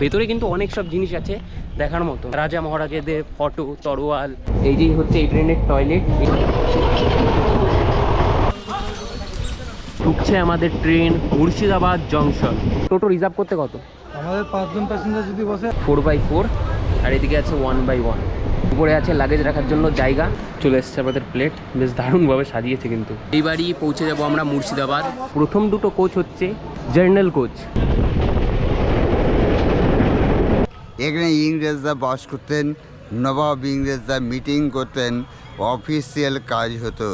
ভেতরে কিন্তু অনেক সব জিনিস আছে দেখার মতো। রাজা মহারাজাদের ফটো তরোয়াল এই যে হচ্ছে এই ট্রেনের টয়লেট। ঢুকছে আমাদের ট্রেন মুর্শিদাবাদ জংশন। টোটো রিজার্ভ করতে কত? আমাদের পাঁচজন প্যাসেঞ্জার যদি বসে। ফোর বাই ফোর আর এদিকে আছে ওয়ান বাই ওয়ান। উপরে আছে লাগেজ রাখার জন্য জায়গা। চলে এসছে আমাদের প্লেট বেশ দারুণভাবে সাজিয়েছে কিন্তু। এইবারই পৌঁছে যাব আমরা মুর্শিদাবাদ। প্রথম দুটো কোচ হচ্ছে জার্নাল কোচ এখানে ইংরেজরা বাস করতেন নবাব ইংরেজরা মিটিং করতেন অফিসিয়াল কাজ হতো।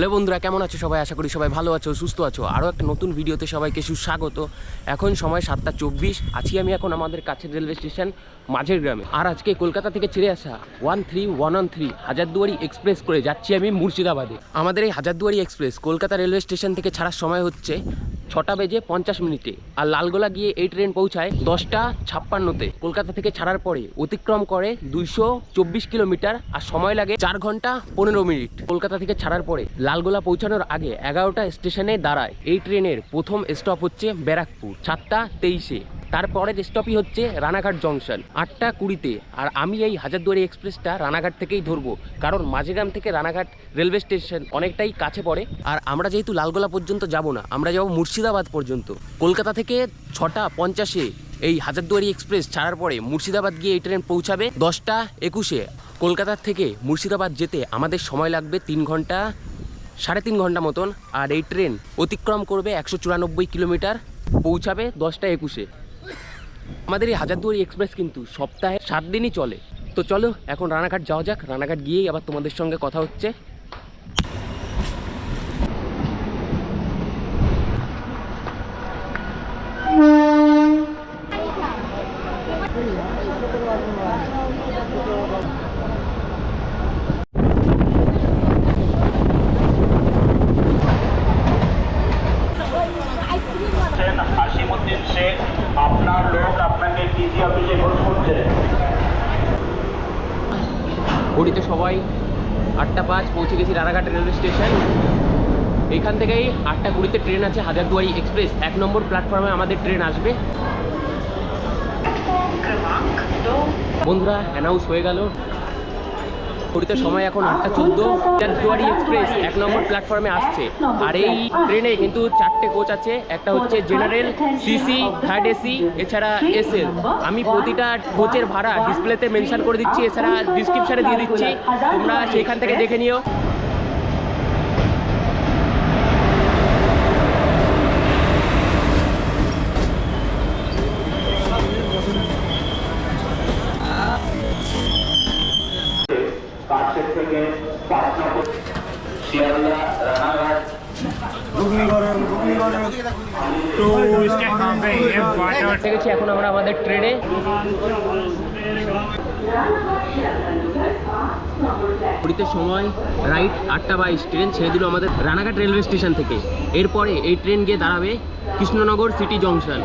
হ্যালো বন্ধুরা, কেমন আছো সবাই? আশা করি সবাই ভালো আছো, সুস্থ আছো। আরও একটা নতুন ভিডিওতে সবাইকে সুস্বাগত। এখন সময় সাতটা চব্বিশ, আছি আমি এখন আমাদের কাছের রেলওয়ে স্টেশন মাঝের গ্রামে। আর আজকে কলকাতা থেকে ছেড়ে আসা one three one one three Hazarduari express করে যাচ্ছি আমি মুর্শিদাবাদে। আমাদের এই Hazarduari express Kolkata railway station থেকে ছাড়ার সময় হচ্ছে ছটা বেজে পঞ্চাশ মিনিটে। আর লালগোলা গিয়ে এই ট্রেন পৌঁছায় দশটা ছাপ্পান্নতে। কলকাতা থেকে ছাড়ার পরে অতিক্রম করে দুইশো চব্বিশ কিলোমিটার আর সময় লাগে চার ঘণ্টা পনেরো মিনিট। কলকাতা থেকে ছাড়ার পরে লালগোলা পৌঁছানোর আগে এগারোটা স্টেশনে দাঁড়ায়। এই ট্রেনের প্রথম স্টপ হচ্ছে ব্যারাকপুর, সাতটা তেইশে। তারপরের স্টপই হচ্ছে রানাঘাট জংশন, আটটা কুড়িতে। আর আমি এই হাজারদুয়ারি এক্সপ্রেসটা রানাঘাট থেকেই ধরবো, কারণ মাঝেগ্রাম থেকে রানাঘাট রেলওয়ে স্টেশন অনেকটাই কাছে পড়ে। আর আমরা যেহেতু লালগোলা পর্যন্ত যাব না, আমরা যাব মুর্শিদাবাদ পর্যন্ত। কলকাতা থেকে ছটা পঞ্চাশে এই হাজারদুয়ারি এক্সপ্রেস ছাড়ার পরে মুর্শিদাবাদ গিয়ে এই ট্রেন পৌঁছাবে দশটা একুশে। কলকাতা থেকে মুর্শিদাবাদ যেতে আমাদের সময় লাগবে তিন ঘণ্টা সাড়ে তিন ঘণ্টা মতন, আর এই ট্রেন অতিক্রম করবে একশো চুরানব্বই কিলোমিটার, পৌঁছাবে দশটা একুশে। আমাদের এই হাজারদুয়ারি এক্সপ্রেস কিন্তু সপ্তাহে সাত দিনই চলে। তো চলো, এখন রানাঘাট যাওয়া যাক। রানাঘাট গিয়েই আবার তোমাদের সঙ্গে কথা হচ্ছে হাসিমুদ্দিন শেখ আপনার লোক আপনাকে ডিসি অফিসে ভোট করছে ঘড়িতে সবাই আটটা পাঁচ পৌঁছে গেছি রানাঘাট রেলওয়ে স্টেশন। এখান থেকেই আটটা কুড়িতে ট্রেন আছে হাজারদুয়ারি এক্সপ্রেস। এক নম্বর প্ল্যাটফর্মে আমাদের ট্রেন আসবে। বন্ধুরা অ্যানাউন্স হয়ে গেল। ঘড়িতে সময় এখন আটটা চোদ্দ। দুয়ারি এক্সপ্রেস, এক নম্বর প্ল্যাটফর্মে আসছে। আর এই ট্রেনে কিন্তু চারটে কোচ আছে। একটা হচ্ছে জেনারেল সিসি থার্ড এসি এছাড়া এসএল আমি প্রতিটা কোচের ভাড়া ডিসপ্লেতে মেনশন করে দিচ্ছি। এছাড়া ডিসক্রিপশনে দিয়ে দিচ্ছি। তোমরা সেখান থেকে দেখে নিও। এখন আমরা আমাদের ট্রেনে ঘড়িতে সময়, রাইট আটটা বাইশ ট্রেন ছেড়ে দিল আমাদের রানাঘাট রেলওয়ে স্টেশন থেকে। এরপরে এই ট্রেন গিয়ে দাঁড়াবে কৃষ্ণনগর সিটি জংশন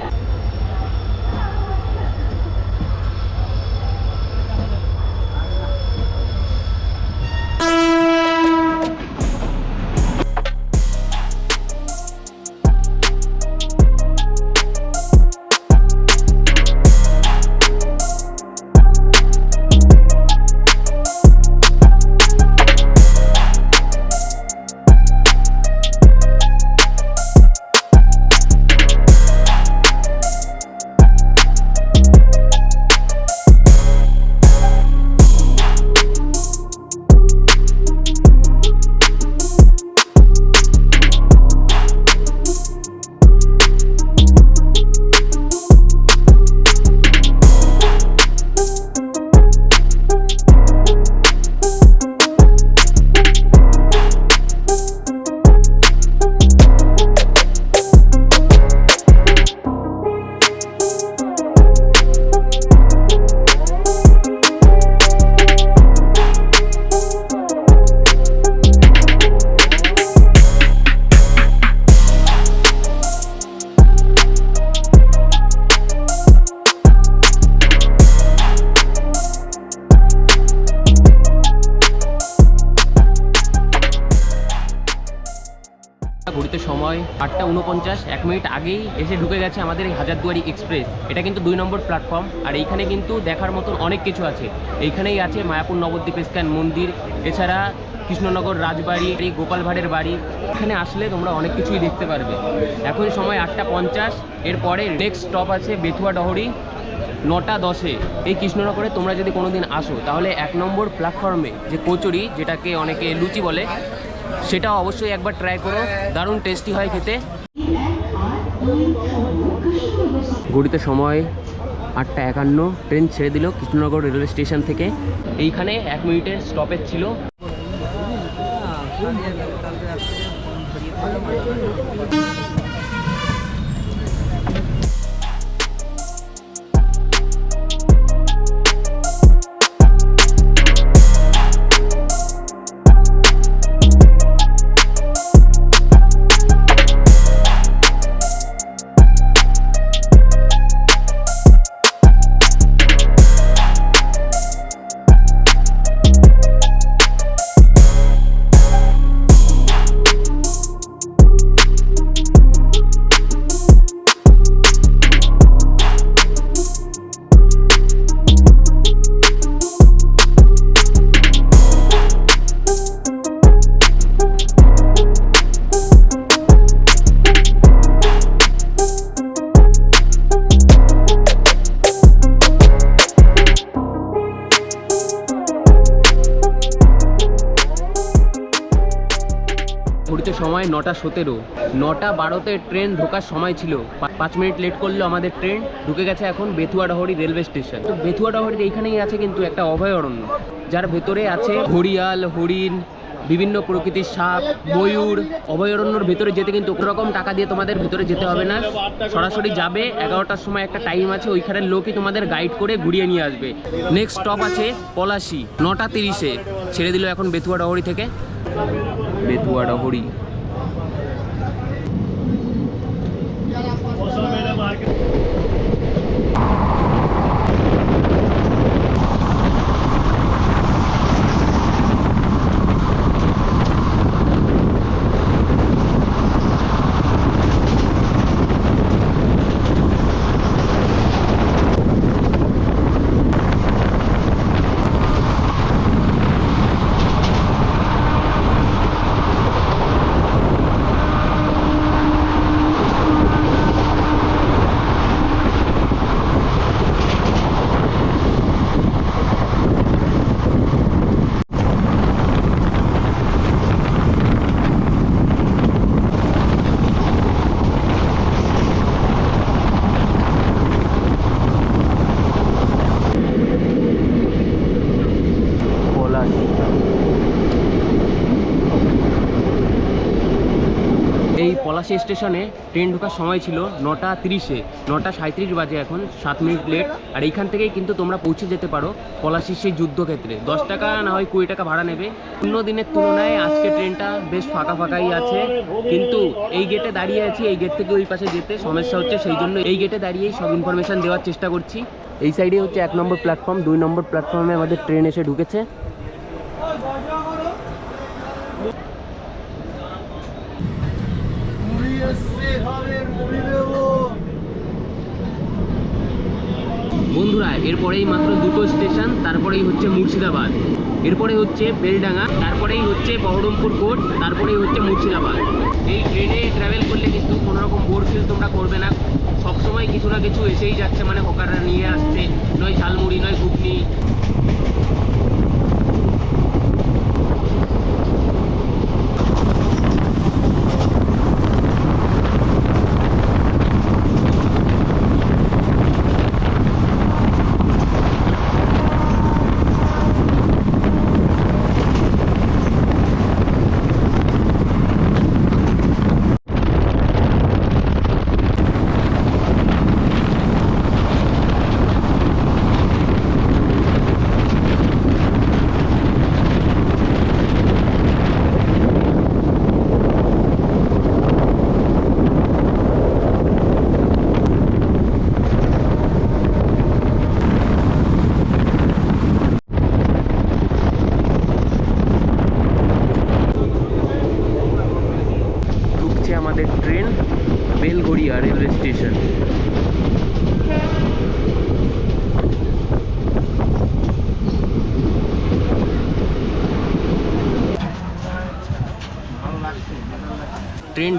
আগেই এসে ঢুকে গেছে আমাদের এই হাজারদুয়ারি এক্সপ্রেস। এটা কিন্তু দুই নম্বর প্ল্যাটফর্ম, আর এইখানে কিন্তু দেখার মতন অনেক কিছু আছে। এইখানেই আছে মায়াপুর নবদ্বীপ স্ক্যান মন্দির, এছাড়া কৃষ্ণনগর রাজবাড়ি এই গোপাল ভাঁড়ের বাড়ি। এখানে আসলে তোমরা অনেক কিছুই দেখতে পারবে। এখন সময় আটটা পঞ্চাশ, এরপরে নেক্সট স্টপ আছে বেথুয়া ডহরি, নটা দশে। এই কৃষ্ণনগরে তোমরা যদি কোনো দিন আসো, তাহলে এক নম্বর প্ল্যাটফর্মে যে কচুরি, যেটাকে অনেকে লুচি বলে, সেটা অবশ্যই একবার ট্রাই করো। দারুণ টেস্টি হয় খেতে। ঘড়িতে সময় আটটা একান্ন। ট্রেন ছেড়ে দিল কৃষ্ণনগর রেলওয়ে স্টেশন থেকে। এইখানে এক মিনিটের স্টপেজ ছিল। ঘুরতে সময় নটা সতেরো। নটা বারোতে ট্রেন ঢোকার সময় ছিল। পাঁচ মিনিট লেট করল আমাদের ট্রেন। ঢুকে গেছে এখন বেথুয়াডাহরি রেলওয়ে স্টেশন। তো বেথুয়াডাহরিতে এইখানেই আছে কিন্তু একটা অভয়ারণ্য, যার ভেতরে আছে ঘড়িয়াল, হরিণ, বিভিন্ন প্রকৃতির সাপ, ময়ূর। অভয়ারণ্যর ভেতরে যেতে কিন্তু কোনো রকম টাকা দিয়ে তোমাদের ভেতরে যেতে হবে না। সরাসরি যাবে, এগারোটার সময় একটা টাইম আছে, ওইখানের লোকই তোমাদের গাইড করে ঘুরিয়ে নিয়ে আসবে। নেক্সট স্টপ আছে পলাশি, নটা তিরিশে। ছেড়ে দিল এখন বেথুয়াডাহরি থেকে। বেতুয়াডাহরি পলাশি এই স্টেশনে ট্রেন ঢোকার সময় ছিল নটা তিরিশে। নটা সাঁত্রিশ বাজে এখন, সাত মিনিট লেট। আর এইখান থেকেই কিন্তু তোমরা পৌঁছে যেতে পারো পলাশির সেই যুদ্ধক্ষেত্রে। দশ টাকা না হয় কুড়ি টাকা ভাড়া নেবে। অন্য দিনের তুলনায় আজকে ট্রেনটা বেশ ফাঁকা ফাঁকাই আছে। কিন্তু এই গেটে দাঁড়িয়ে আছি, এই গেট থেকে ওই পাশে যেতে। সমস্যা হচ্ছে সেই জন্য এই গেটে দাঁড়িয়েই সব ইনফরমেশান দেওয়ার চেষ্টা করছি। এই সাইডে হচ্ছে এক নম্বর প্ল্যাটফর্ম দুই নম্বর প্ল্যাটফর্মে আমাদের ট্রেন এসে ঢুকেছে। বন্ধুরা, এরপরেই মাত্র দুটো স্টেশন, তারপরেই হচ্ছে মুর্শিদাবাদ। এরপরে হচ্ছে বেলডাঙ্গা, তারপরেই হচ্ছে বহরমপুর কোর্ট, তারপরেই হচ্ছে মুর্শিদাবাদ। এই ট্রেনে ট্রাভেল করলে কিন্তু কোনো রকম বোর ফিল তোমরা করবে না। সবসময় কিছু না কিছু এসেই যাচ্ছে মানে হকাররা নিয়ে আসছে। নয় ঝালমুড়ি, নয় ঘুগনি।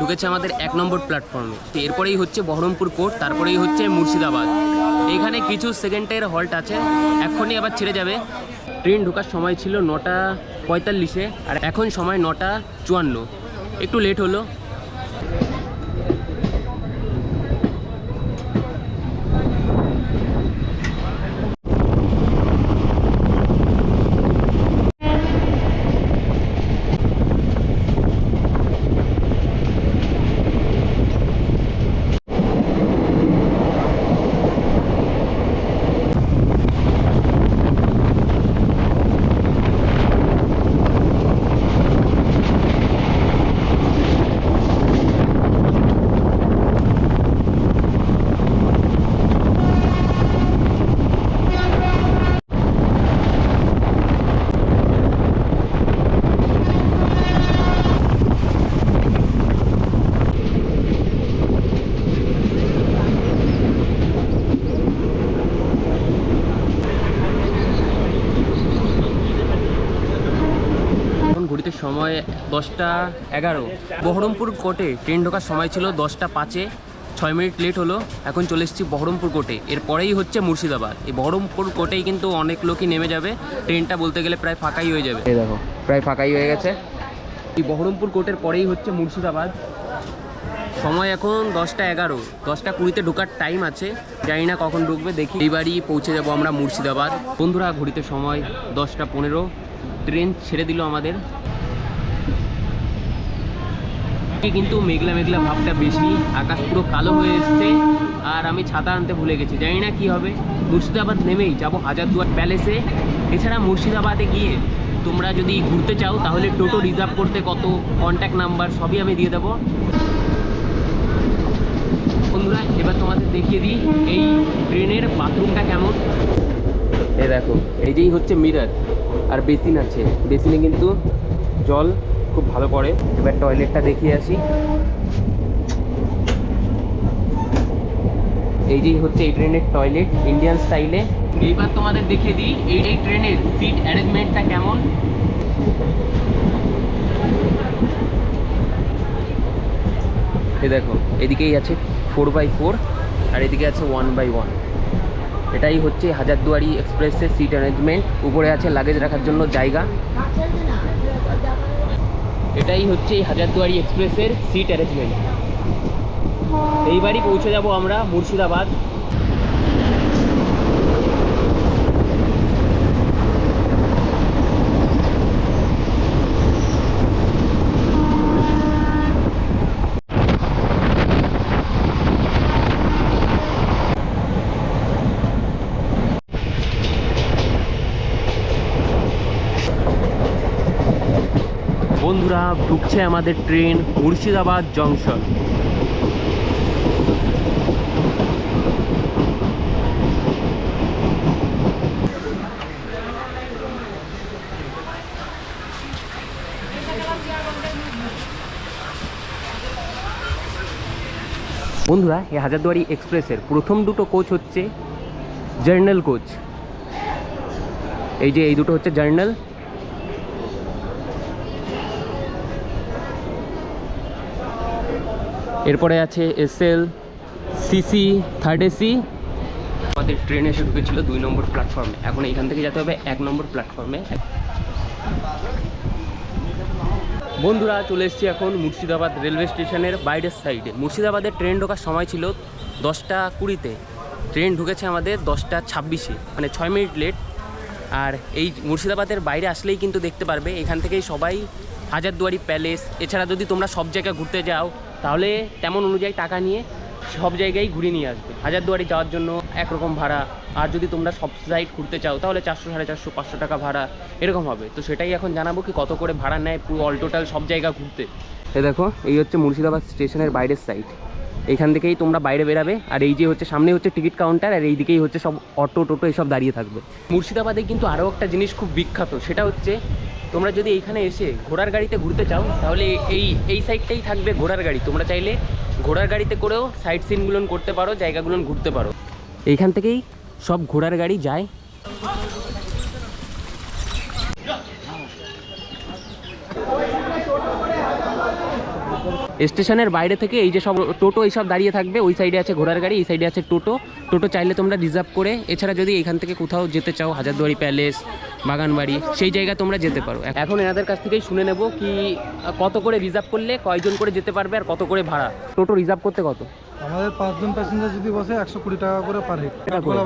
ঢুকেছে আমাদের এক নম্বর প্ল্যাটফর্মে এরপরেই হচ্ছে বহরমপুর কোর্ট তারপরেই হচ্ছে মুর্শিদাবাদ। এখানে কিছু সেকেন্ডের হল্ট আছে। এখনই আবার ছেড়ে যাবে। ট্রেন ঢোকার সময় ছিল নটা পঁয়তাল্লিশে, আর এখন সময় নটা চুয়ান্ন। একটু লেট হলো এখন ঘড়িতে সময় দশটা এগারো। বহরমপুর কোর্টে ট্রেন ঢোকার সময় ছিল দশটা পাঁচে। ছয় মিনিট লেট হলো এখন চলে এসেছি বহরমপুর কোর্টে। এরপরেই হচ্ছে মুর্শিদাবাদ। এই বহরমপুর কোর্টেই কিন্তু অনেক লোকই নেমে যাবে। ট্রেনটা বলতে গেলে প্রায় ফাঁকাই হয়ে যাবে। এই দেখো প্রায় ফাঁকাই হয়ে গেছে। এই বহরমপুর কোর্টের পরেই হচ্ছে মুর্শিদাবাদ। সময় এখন দশটা এগারো। দশটা কুড়িতে ঢোকার টাইম আছে। জানি না কখন ঢুকবে দেখি। এইবারই পৌঁছে যাব আমরা মুর্শিদাবাদ। বন্ধুরা ঘড়িতে সময় দশটা পনেরো। ট্রেন ছেড়ে দিল আমাদের। কিন্তু মেঘলা মেঘলা ভাবটা বেশি, আকাশ পুরো কালো হয়ে এসছে, আর আমি ছাতা আনতে ভুলে গেছি। জানি না কি হবে। মুর্শিদাবাদ নেমেই যাব হাজারদুয়ার প্যালেসে। এছাড়া মুর্শিদাবাদে গিয়ে তোমরা যদি ঘুরতে চাও, তাহলে টোটো রিজার্ভ করতে কত কন্ট্যাক্ট নাম্বার সবই আমি দিয়ে দেবো। বন্ধুরা, এবার তোমাদের দেখিয়ে দিই, এই ট্রেনের বাথরুমটা কেমন? এই দেখো, এই যেই হচ্ছে মিরার, আর বেসিন আছে। বেসিনে কিন্তু জল খুব ভালো পড়ে এবার টয়লেটটা দেখিয়ে আসি। এই যেই হচ্ছে এই ট্রেনের টয়লেট ইন্ডিয়ান স্টাইলে এইবার তোমাদের দেখিয়ে দিই এই এই ট্রেনের সিট অ্যারেঞ্জমেন্টটা কেমন। এই দেখো, এদিকেই আছে ফোর বাই ফোর আর এদিকে আছে ওয়ান বাই ওয়ান এটাই হচ্ছে হাজারদুয়ারি এক্সপ্রেসের সিট অ্যারেঞ্জমেন্ট উপরে আছে লাগেজ রাখার জন্য জায়গা। এটাই হচ্ছে এই হাজারদুয়ারি এক্সপ্রেসের সিট অ্যারেঞ্জমেন্ট এইবারই পৌঁছে যাব আমরা মুর্শিদাবাদ। বন্ধুরা, ঢুকছে আমাদের ট্রেন মুর্শিদাবাদ জংশন। বন্ধুরা, এই হাজারদুয়ারি এক্সপ্রেসের প্রথম দুটো কোচ হচ্ছে জার্নাল কোচ এই যে, এই দুটো হচ্ছে জার্নাল এরপরে আছে S SL CC third AC আমাদের ট্রেন এসে ঢুকেছিল দুই নম্বর প্ল্যাটফর্মে এখন এখান থেকে যেতে হবে এক নম্বর প্ল্যাটফর্মে বন্ধুরা, চলে এসেছি এখন মুর্শিদাবাদ রেলওয়ে স্টেশনের বাইরের সাইডে মুর্শিদাবাদের ট্রেন ঢোকার সময় ছিল দশটা কুড়িতে। ট্রেন ঢুকেছে আমাদের দশটা ছাব্বিশে মানে ছয় মিনিট লেট আর এই মুর্শিদাবাদের বাইরে আসলেই কিন্তু দেখতে পারবে, এখান থেকেই সবাই হাজারদুয়ারি প্যালেস এছাড়া যদি তোমরা সব জায়গায় ঘুরতে যাও তাহলে তেমন অনুযায়ী টাকা নিয়ে সব জায়গায় ঘুরিয়ে নিয়ে আসবে। হাজারদুয়ারি যাওয়ার জন্য একরকম ভাড়া। আর যদি তোমরা সব সাইড ঘুরতে চাও, তাহলে চারশো, সাড়ে চারশো, পাঁচশো টাকা ভাড়া এরকম হবে। তো সেটাই এখন জানাব কি কত করে ভাড়া নেয় পুরো অল টোটাল সব জায়গা ঘুরতে। এ দেখো, এই হচ্ছে মুর্শিদাবাদ স্টেশনের বাইরের সাইড এইখান থেকেই তোমরা বাইরে বেরাবে। আর এই যে হচ্ছে সামনে হচ্ছে টিকিট কাউন্টার আর এই দিকেই হচ্ছে সব অটো টোটো এসব দাঁড়িয়ে থাকবে। মুর্শিদাবাদে কিন্তু আরও একটা জিনিস খুব বিখ্যাত, সেটা হচ্ছে তোমরা যদি এইখানে এসে ঘোড়ার গাড়িতে ঘুরতে চাও, তাহলে এই এই সাইডটাই থাকবে ঘোড়ার গাড়ি। তোমরা চাইলে ঘোড়ার গাড়িতে করেও সাইট সিনগুলো করতে পারো জায়গাগুলো ঘুরতে পারো। এইখান থেকেই সব ঘোড়ার গাড়ি যায়। স্টেশনের বাইরে থেকে এই যে সব টোটো এইসব দাঁড়িয়ে থাকবে ওই সাইডে আছে ঘোড়ার গাড়ি এই সাইডে আছে টোটো। টোটো চাইলে তোমরা রিজার্ভ করে এছাড়া যদি এখান থেকে কোথাও যেতে চাও হাজারদুয়ারি প্যালেস বাগানবাড়ি সেই জায়গায় তোমরা যেতে পারো। এখন এনাদের কাছ থেকেই শুনে নেব কি কত করে রিজার্ভ করলে কয়জন করে যেতে পারবে আর কত করে ভাড়া? টোটো রিজার্ভ করতে কত? আমাদের পাঁচজন প্যাসেঞ্জার যদি বসে একশো কুড়ি টাকা করে পার হেড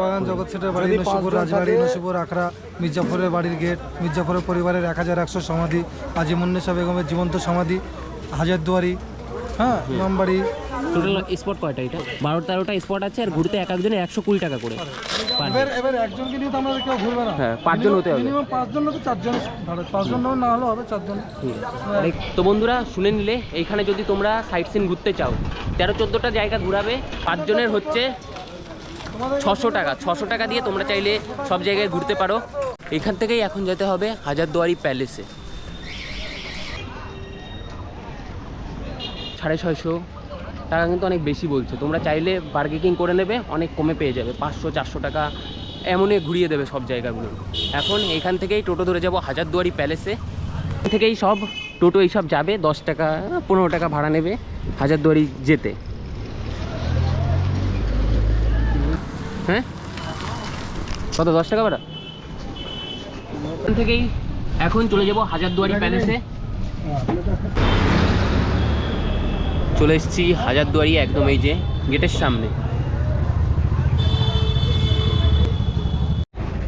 বাগান জগৎ সেটের বাড়ি নসিপুর রাজবাড়ি নসিপুর আখড়া মির্জাফরের বাড়ির গেট মির্জাফরের পরিবারের এক হাজার একশো সমাধি আজিমুন্নেসা বেগমের জীবন্ত সমাধি হাজারদুয়ারি হ্যাঁ ইমামবাড়ি টোটাল স্পট কয়টা এটা? বারো তেরোটা স্পট আছে আর ঘুরতে এক একজনে একশো কুড়ি টাকা করে এবার এবার একজনকে নিয়ে তো আমাদের কেউ ঘুরবে না। হ্যাঁ, পাঁচজন হতে হবে। মিনিমাম পাঁচজন না তো চারজন। পাঁচজন না হলে হবে চারজন। তো বন্ধুরা শুনে নিলে এইখানে যদি তোমরা সাইট সিন ঘুরতে চাও তেরো চোদ্দোটা জায়গা ঘুরাবে পাঁচজনের হচ্ছে ছশো টাকা। ছশো টাকা দিয়ে তোমরা চাইলে সব জায়গায় ঘুরতে পারো। এখান থেকেই এখন যেতে হবে হাজারদুয়ারি প্যালেসে সাড়ে ছয়শো। টাকা কিন্তু অনেক বেশি বলছে। তোমরা চাইলে বার্গেকিং করে নেবে, অনেক কমে পেয়ে যাবে, পাঁচশো, চারশো টাকা এমনই ঘুরিয়ে দেবে সব জায়গাগুলো। এখন এখান থেকেই টোটো ধরে যাব হাজারদুয়ারি প্যালেসে। থেকেই সব টোটো এইসব যাবে, দশ টাকা, পনেরো টাকা ভাড়া নেবে হাজারদুয়ারি যেতে। হ্যাঁ? কত, দশ টাকা ভাড়া? এখান থেকেই এখন চলে যাব হাজারদুয়ারি প্যালেসে। চলে এসেছি হাজারদুয়ারি একদম এই যে গেটের সামনে।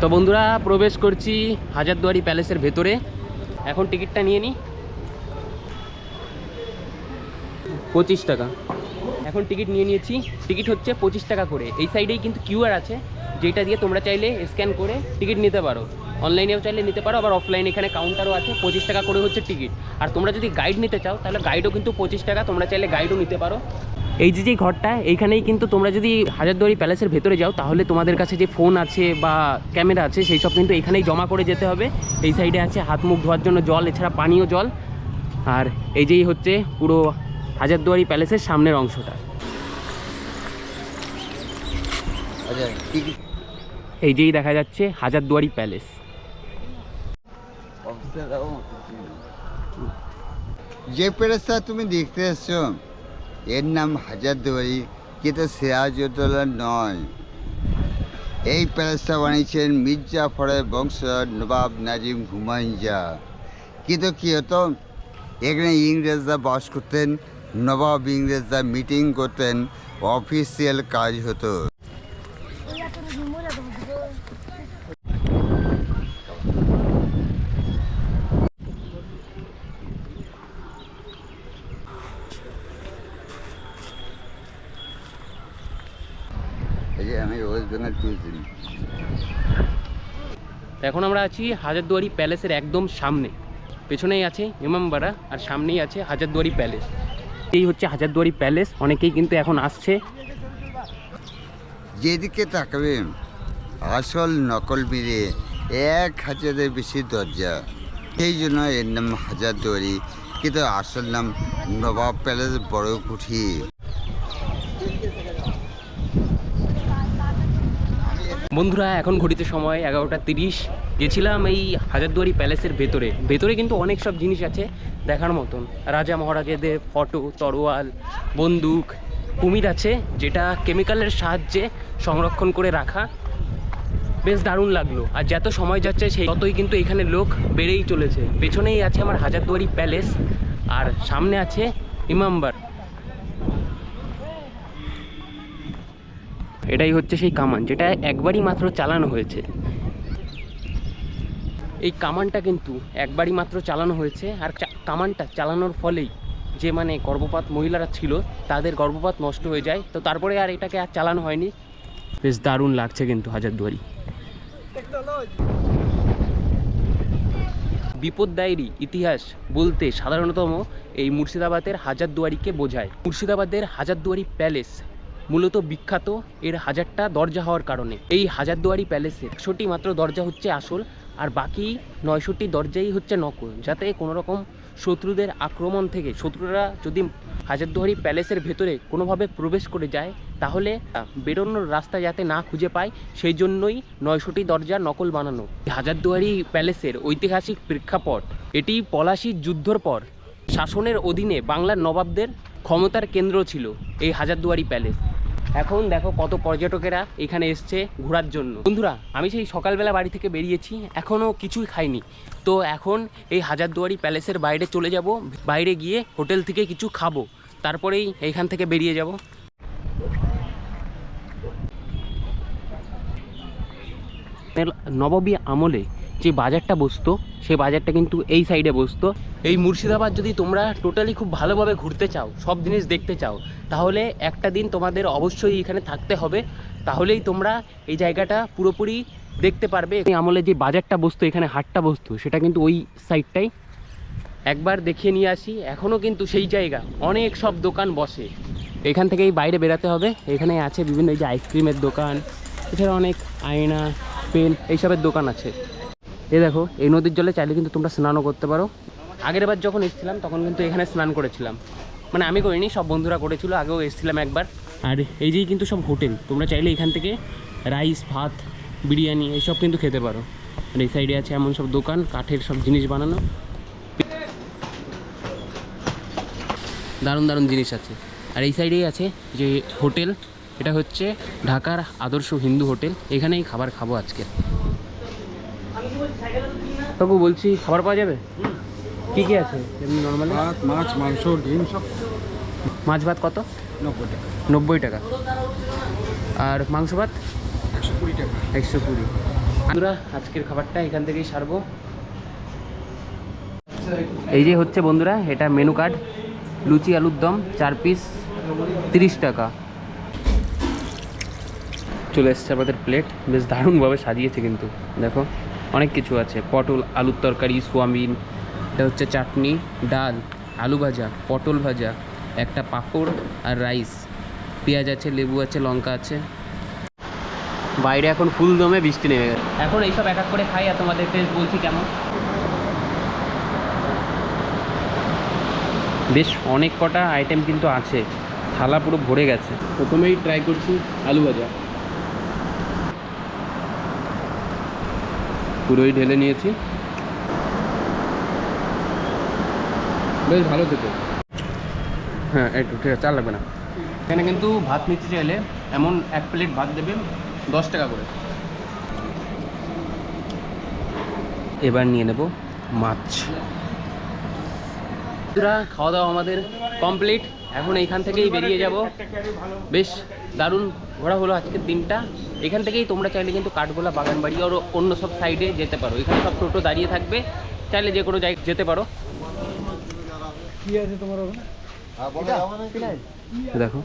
তো বন্ধুরা, প্রবেশ করছি হাজারদুয়ারি প্যালেসের ভেতরে। এখন টিকিটটা নিয়ে নিই পঁচিশ টাকা। এখন টিকিট নিয়ে নিয়েছি। টিকিট হচ্ছে পঁচিশ টাকা করে। এই সাইডেই কিন্তু কিউআর আছে, যেটা দিয়ে তোমরা চাইলে স্ক্যান করে টিকিট নিতে পারো। অনলাইনেও চাইলে নিতে পারো আবার অফলাইনে এখানে কাউন্টারও আছে পঁচিশ টাকা করে হচ্ছে টিকিট আর তোমরা যদি গাইড নিতে চাও তাহলে গাইডও কিন্তু পঁচিশ টাকা তোমরা চাইলে গাইডও নিতে পারো। এই যে যে ঘরটা এইখানেই কিন্তু তোমরা যদি হাজারদুয়ারি প্যালেসের ভেতরে যাও তাহলে তোমাদের কাছে যে ফোন আছে বা ক্যামেরা আছে সেই সব কিন্তু এখানেই জমা করে যেতে হবে। এই সাইডে আছে হাত মুখ ধোয়ার জন্য জল এছাড়া পানীয় জল। আর এই যেই হচ্ছে পুরো হাজারদুয়ারি প্যালেসের সামনের অংশটা। আচ্ছা এই যেই দেখা যাচ্ছে হাজারদুয়ারি প্যালেস যে প্যালেসটা তুমি দেখতে এসছো, এর নাম হাজারদুয়ারি কিন্তু সিরাজউদ্দৌলা নয়। এই প্যালেসটা বানিয়েছেন মির্জাফরের বংশধর নবাব নাজিম হুমায়ুন শাহ কিন্তু কী হতো, এখানে ইংরেজরা বাস করতেন, নবাব ইংরেজরা মিটিং করতেন, অফিসিয়াল কাজ হতো এই যে আমি এখন আমরা আছি হাজারদুয়ারি প্যালেসের একদম সামনে। পেছনেই আছে ইমামবাড়া আর সামনেই আছে হাজারদুয়ারি প্যালেস। এই হচ্ছে হাজারদুয়ারি প্যালেস অনেকেই কিন্তু এখন আসছে। যেদিকে তাকাবে আসল নকল মিলে এক হাজারের বেশি দরজা। সেই জন্য এর নাম হাজারদুয়ারি কিন্তু আসল নাম নবাব প্যালেস বড় কুঠি বন্ধুরা, এখন ঘড়িতে সময় এগারোটা তিরিশ। গেছিলাম এই হাজারদুয়ারি প্যালেসের ভেতরে। ভেতরে কিন্তু অনেক সব জিনিস আছে দেখার মতন। রাজা মহারাজাদের ফটো, তরোয়াল, বন্দুক, কুমির আছে, যেটা কেমিক্যালের সাহায্যে সংরক্ষণ করে রাখা। বেশ দারুণ লাগল। আর যত সময় যাচ্ছে, সেই ততই কিন্তু এখানে লোক বেড়েই চলেছে। পেছনেই আছে আমার হাজারদুয়ারি প্যালেস, আর সামনে আছে ইমামবার এটাই হচ্ছে সেই কামান, যেটা একবারই মাত্র চালানো হয়েছে। এই কামানটা কিন্তু একবারই মাত্র চালানো হয়েছে, আর কামানটা চালানোর ফলেই যে মানে গর্ভপাত মহিলারা ছিল, তাদের গর্ভপাত নষ্ট হয়ে যায়। তো তারপরে আর এটাকে আর চালানো হয়নি। বেশ দারুণ লাগছে কিন্তু হাজারদুয়ারি বিপদদায়েরই ইতিহাস বলতে সাধারণতম এই মুর্শিদাবাদের হাজারদুয়ারিকে বোঝায়। মুর্শিদাবাদের হাজারদুয়ারি প্যালেস মূলত বিখ্যাত এর হাজারটা দরজা হওয়ার কারণে। এই হাজারদুয়ারি প্যালেসে একশোটি মাত্র দরজা হচ্ছে আসল আর বাকি নয়শোটি দরজাই হচ্ছে নকল, যাতে কোনো রকম শত্রুদের আক্রমণ থেকে, শত্রুরা যদি হাজারদুয়ারি প্যালেসের ভেতরে কোনোভাবে প্রবেশ করে যায়, তাহলে বেরোনোর রাস্তা যাতে না খুঁজে পায়, সেই জন্যই নয়শোটি দরজা নকল বানানো। হাজারদুয়ারি প্যালেসের ঐতিহাসিক প্রেক্ষাপট, এটি পলাশির যুদ্ধর পর শাসনের অধীনে বাংলার নবাবদের ক্ষমতার কেন্দ্র ছিল এই হাজারদুয়ারি প্যালেস। এখন দেখো কত পর্যটকেরা এখানে এসছে ঘোরার জন্য। বন্ধুরা, আমি সেই সকালবেলা বাড়ি থেকে বেরিয়েছি এখনও কিছুই খাইনি। তো এখন এই হাজারদুয়ারি প্যালেসের বাইরে চলে যাব, বাইরে গিয়ে হোটেল থেকে কিছু খাব, তারপরেই এইখান থেকে বেরিয়ে যাব। নবাবী আমলে যে বাজারটা বসতো সেই বাজারটা কিন্তু এই সাইডে বসতো। এই মুর্শিদাবাদ যদি তোমরা টোটালি খুব ভালোভাবে ঘুরতে চাও, সব জিনিস দেখতে চাও, তাহলে একটা দিন তোমাদের অবশ্যই এখানে থাকতে হবে। তাহলেই তোমরা এই জায়গাটা পুরোপুরি দেখতে পারবে। আমলে যে বাজারটা বসতো, এখানে হাটটা বসতো, সেটা কিন্তু ওই সাইডটাই একবার দেখিয়ে নিয়ে আসি এখনও কিন্তু সেই জায়গা, অনেক সব দোকান বসে। এখান থেকেই বাইরে বেরাতে হবে, এখানে আছে বিভিন্ন এই যে আইসক্রিমের দোকান, এছাড়া অনেক আয়না, পেন, এইসবের দোকান আছে। এ দেখো, এই নদীর জলে চাইলে কিন্তু তোমরা স্নানও করতে পারো। আগের বার যখন এসেছিলাম, তখন কিন্তু এখানে স্নান করেছিলাম। মানে আমি করিনি, সব বন্ধুরা করেছিল, আগেও এসেছিলাম একবার। আর এই যেই কিন্তু সব হোটেল, তোমরা চাইলে এখান থেকে রাইস, ভাত, বিরিয়ানি, এইসব কিন্তু খেতে পারো। আর এই সাইডে আছে এমন সব দোকান, কাঠের সব জিনিস বানানো। দারুণ দারুণ জিনিস আছে। আর এই সাইডেই আছে যে হোটেল, এটা হচ্ছে ঢাকার আদর্শ হিন্দু হোটেল। এখানেই খাবার খাব আজকে। কাকু বলছি খাবার পাওয়া যাবে? কি কি আছে? এমনি নর্মালি ভাত মাছ মাংস ডিম সব। মাছ ভাত কত? নব্বই টাকা। নব্বই টাকা। আর মাংস ভাত? একশো কুড়ি টাকা। একশো কুড়ি। বন্ধুরা আজকের খাবারটা এখান থেকেই সারবো। এই যে হচ্ছে বন্ধুরা এটা মেনু কার্ড লুচি আলুর দম চার পিস তিরিশ টাকা। চলে এসছে আমাদের প্লেট বেশ দারুণভাবে সাজিয়েছে কিন্তু। দেখো। অনেক কিছু আছে। পটল, আলুর তরকারি, সোয়াবিন, এটা হচ্ছে চাটনি, ডাল, আলু ভাজা, পটল ভাজা, একটা পাঁপড় আর রাইস। পেঁয়াজ আছে, লেবু আছে, লঙ্কা আছে। বাইরে এখন ফুল দমে বৃষ্টি নেমে গেছে। এখন এইসব এক এক করে খাই আর তোমাদের টেস্ট বলছি কেমন। বেশ অনেক কটা আইটেম কিন্তু আছে। থালা পুরো ভরে গেছে। প্রথমেই ট্রাই করছি আলু ভাজা। পুরোই ঢেলে নিয়েছি। বেশ ভালো খেতে। হ্যাঁ একটু ঠিক আছে, চাল লাগবে না। এখানে কিন্তু ভাত নিতে চাইলে এমন এক প্লেট ভাত দেবেন দশ টাকা করে। এবার নিয়ে নেব মাছ। খাওয়া দাওয়া আমাদের কমপ্লিট। এখন এইখান থেকেই বেরিয়ে যাব। বেশ দারুণ ঘোরা হলো আজকের দিনটা। এখান থেকেই তোমরা চাইলে কিন্তু কাঠগোলা বাগানবাড়ি আর অন্য সব সাইডে যেতে পারো। এখানে সব টোটো দাঁড়িয়ে থাকবে। চাইলে যে কোনো জায়গায় যেতে পারো। কি আছে তোমার ওখানে? দেখো।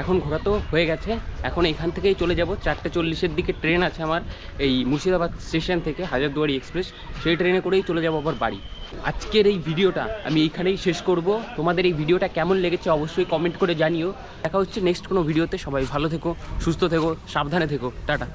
এখন ঘোরা তো হয়ে গেছে। এখন এখান থেকেই চলে যাব। চারটে চল্লিশের দিকে ট্রেন আছে আমার, এই মুর্শিদাবাদ স্টেশন থেকে হাজারদুয়ারি এক্সপ্রেস। সেই ট্রেনে করেই চলে যাব আবার বাড়ি। আজকের এই ভিডিওটা আমি এইখানেই শেষ করব। তোমাদের এই ভিডিওটা কেমন লেগেছে অবশ্যই কমেন্ট করে জানিও। দেখা হচ্ছে নেক্সট কোনো ভিডিওতে। সবাই ভালো থেকো, সুস্থ থেকো, সাবধানে থেকো। টাটা।